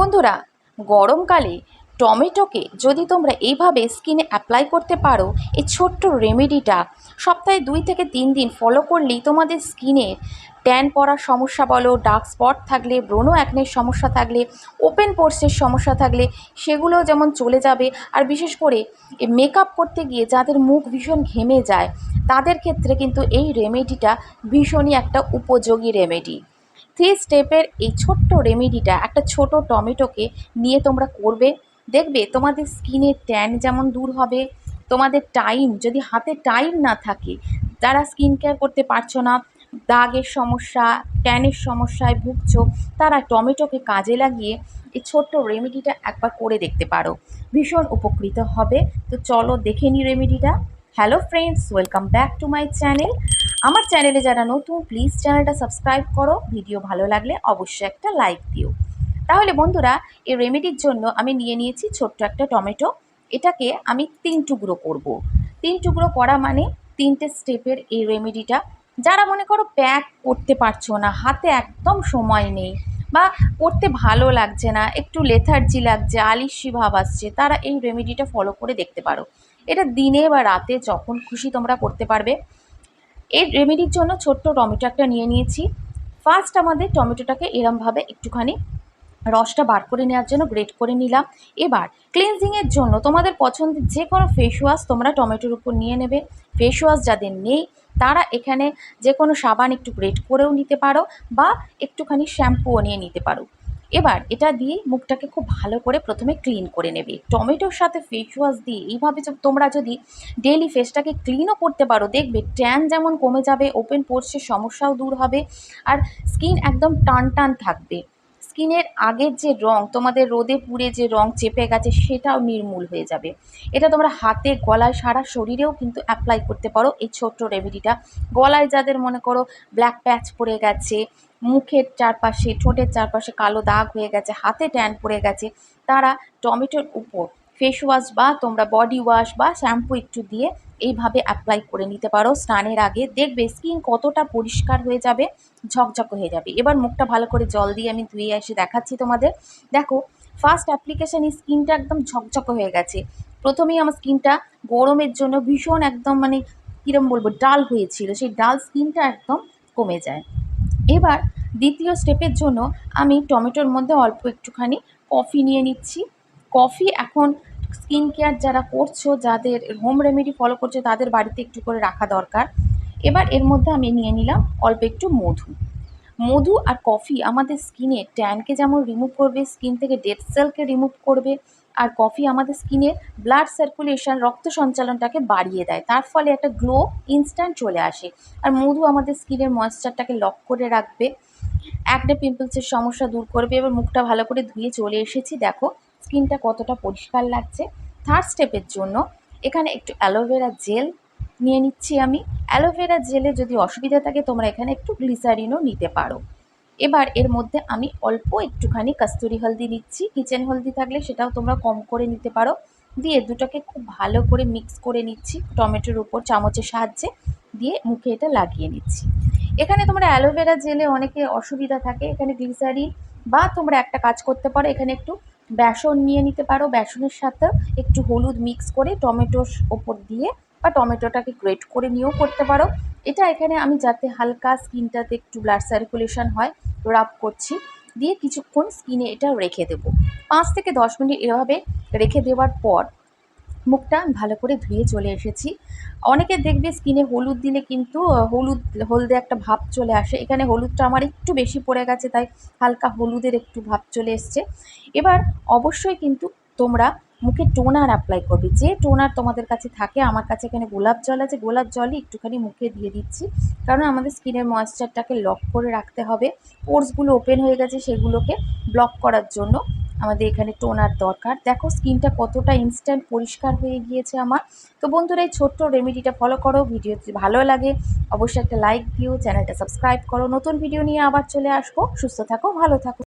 বন্ধুরা, গরমকালে টমেটোকে যদি তোমরা এইভাবে স্কিনে অ্যাপ্লাই করতে পারো, এই ছোট্ট রেমেডিটা সপ্তাহে দুই থেকে তিন দিন ফলো করলেই তোমাদের স্কিনে ট্যান পড়ার সমস্যা বলো ডার্ক স্পট থাকলে ব্রোনো অ্যাকনের সমস্যা থাকলে ওপেন পোর্সের সমস্যা থাকলে, সেগুলো যেমন চলে যাবে। আর বিশেষ করে মেকআপ করতে গিয়ে যাদের মুখ ভীষণ ঘেমে যায়, তাদের ক্ষেত্রে কিন্তু এই রেমেডিটা ভীষণই একটা উপযোগী রেমেডি থ্রি স্টেপের এই ছোট্ট রেমেডিটা একটা ছোট টমেটোকে নিয়ে তোমরা করবে। দেখবে তোমাদের স্কিনের ট্যান যেমন দূর হবে, তোমাদের টাইম যদি হাতে টাইম না থাকে, যারা স্কিন কেয়ার করতে পারছ না, দাগের সমস্যা ট্যানের সমস্যায় ভুগছো, তারা টমেটোকে কাজে লাগিয়ে এই ছোট্ট রেমেডিটা একবার করে দেখতে পারো। ভীষণ উপকৃত হবে। তো চলো দেখে নিই রেমেডিটা। Hello friends welcome back to my channel আমার চ্যানেলে যারা নতুন প্লিজ চ্যানেলটা সাবস্ক্রাইব করো। ভিডিও ভালো লাগলে অবশ্যই একটা লাইক দিও। তাহলে বন্ধুরা, এই রেমেডির জন্য আমি নিয়ে নিয়েছি ছোট্ট একটা টমেটো। এটাকে আমি তিন টুকরো করব। তিন টুকরো করা মানে তিনটে স্টেপের এই রেমেডিটা যারা মনে করো প্যাক করতে পারছ না, হাতে একদম সময় নেই, বা করতে ভালো লাগছে না, একটু লেথার্জি লাগছে আলিশি ভাব আসছে, তারা এই রেমেডিটা ফলো করে দেখতে পারো। এটা দিনে বা রাতে যখন খুশি তোমরা করতে পারবে। এই রেমেডির জন্য ছোট্ট টমেটো একটা নিয়ে নিয়েছি। ফার্স্ট আমাদের টমেটোটাকে এরমভাবে একটুখানি রসটা বার করে নেওয়ার জন্য গ্রেট করে নিলাম। এবার ক্লিনজিংয়ের জন্য তোমাদের পছন্দের যে কোনো ফেস ওয়াশ তোমরা টমেটোর উপর নিয়ে নেবে। ফেস ওয়াশ যাদের নেই, তারা এখানে যে কোনো সাবান একটু গ্রেট করেও নিতে পারো বা একটুখানি শ্যাম্পুও নিয়ে নিতে পারো। এবার এটা দিয়ে মুখটাকে খুব ভালো করে প্রথমে ক্লিন করে নেবে। টমেটোর সাথে ফেস ওয়াশ দিয়ে এইভাবে তোমরা যদি ডেলি ফেসটাকে ক্লিনও করতে পারো, দেখবে ট্যান যেমন কমে যাবে ওপেন পোর্সের সমস্যাও দূর হবে আর স্কিন একদম টান টান থাকবে। স্কিনের আগের যে রং, তোমাদের রোদে পুড়ে যে রং চেপে গেছে সেটাও নির্মূল হয়ে যাবে। এটা তোমরা হাতে, গলায়, সারা শরীরেও কিন্তু অ্যাপ্লাই করতে পারো এই ছোট্ট রেমেডিটা গলায় যাদের মনে করো ব্ল্যাক প্যাচ পড়ে গেছে মুখের চারপাশে, ঠোঁটের চারপাশে কালো দাগ হয়ে গেছে, হাতে ট্যান পড়ে গেছে। তারা টমেটোর উপর ফেস ওয়াশ বা তোমরা বডি ওয়াশ বা শ্যাম্পু একটু দিয়ে এইভাবে অ্যাপ্লাই করে নিতে পারো। স্নানের আগে দেখবে স্কিন কতটা পরিষ্কার হয়ে যাবে, ঝকঝক হয়ে যাবে। এবার মুখটা ভালো করে জল দিয়ে আমি ধুয়ে এসে দেখাচ্ছি তোমাদের। দেখো ফার্স্ট অ্যাপ্লিকেশান স্কিনটা একদম ঝকঝক হয়ে গেছে। প্রথমেই আমার স্কিনটা গরমের জন্য ভীষণ একদম মানে কীরম বলব ডাল হয়েছিল। সেই ডাল স্কিনটা একদম কমে যায়। এবার দ্বিতীয় স্টেপের জন্য আমি টমেটোর মধ্যে অল্প একটুখানি কফি নিয়ে নিচ্ছি। কফি এখন স্কিন কেয়ার যারা করছ, যাদের হোম রেমেডি ফলো করছ, তাদের বাড়িতে একটু করে রাখা দরকার। এবার এর মধ্যে আমি নিয়ে নিলাম অল্প একটু মধু। মধু আর কফি আমাদের স্কিনে ট্যানকে যেমন রিমুভ করবে, স্কিন থেকে ডেড সেলকে রিমুভ করবে আর কফি আমাদের স্কিনের ব্লাড সার্কুলেশন রক্ত সঞ্চালনটাকে বাড়িয়ে দেয়। তার ফলে একটা গ্লো ইনস্ট্যান্ট চলে আসে। আর মধু আমাদের স্কিনের ময়েশ্চারটাকে লক করে রাখবে। একটা পিম্পলসের সমস্যা দূর করবে এবার মুখটা ভালো করে ধুয়ে চলে এসেছি। দেখো, স্কিনটা কতটা পরিষ্কার লাগছে। থার্ড স্টেপের জন্য এখানে একটু অ্যালোভেরা জেল নিয়ে নিচ্ছি আমি। অ্যালোভেরা জেলে যদি অসুবিধা থাকে, তোমরা এখানে একটু গ্লিসারিনও নিতে পারো। এবার এর মধ্যে আমি অল্প একটুখানি কাস্তুরি হলদি নিচ্ছি। কিচেন হলদি থাকলে সেটাও তোমরা কম করে নিতে পারো। দিয়ে দুটোকে খুব ভালো করে মিক্স করে নিচ্ছি টমেটোর উপর চামচের সাহায্যে। দিয়ে মুখে এটা লাগিয়ে নিচ্ছি। এখানে তোমরা অ্যালোভেরা জেলে অনেকে অসুবিধা থাকে। এখানে গ্লিসারিন বা তোমরা একটা কাজ করতে পারো, এখানে একটু বেসন নিয়ে নিতে পারো। বেসনের সাথে একটু হলুদ মিক্স করে টমেটোর ওপর দিয়ে বা টমেটোটাকে গ্রেট করে নিয়েও করতে পারো। এটা এখানে আমি যাতে হালকা স্কিনটাতে একটু ব্লাড সার্কুলেশন হয় রাব করছি, দিয়ে কিছুক্ষণ স্কিনে এটা রেখে দেবো। পাঁচ থেকে দশ মিনিট এভাবে রেখে দেওয়ার পর মুখটা ভালো করে ধুয়ে চলে এসেছি। অনেকে দেখবে স্কিনে হলুদ দিলে কিন্তু, হলুদ, হলদে একটা ভাব চলে আসে। এখানে হলুদটা আমার একটু বেশি পড়ে গেছে, তাই হালকা হলুদের একটু ভাব চলে এসছে। এবার অবশ্যই কিন্তু তোমরা মুখে টোনার অ্যাপ্লাই করবে। যে টোনার তোমাদের কাছে থাকে, আমার কাছে এখানে গোলাপ জল আছে, গোলাপ জলই একটুখানি মুখে দিয়ে দিচ্ছি। কারণ আমাদের স্কিনের ময়েশ্চারটাকে লক করে রাখতে হবে। পোর্সগুলো ওপেন হয়ে গেছে, সেগুলোকে ব্লক করার জন্য আমাদের এখানে টোনার দরকার। দেখো স্কিনটা কতটা ইনস্ট্যান্ট পরিষ্কার হয়ে গিয়েছে আমার। তো বন্ধুরা, এই ছোট্ট রেমেডিটা ফলো করো। ভিডিও যদি ভালো লাগে, অবশ্যই একটা লাইক দিও, চ্যানেলটা সাবস্ক্রাইব করো। নতুন ভিডিও নিয়ে আবার চলে আসব। সুস্থ থাকো, ভালো থাকো।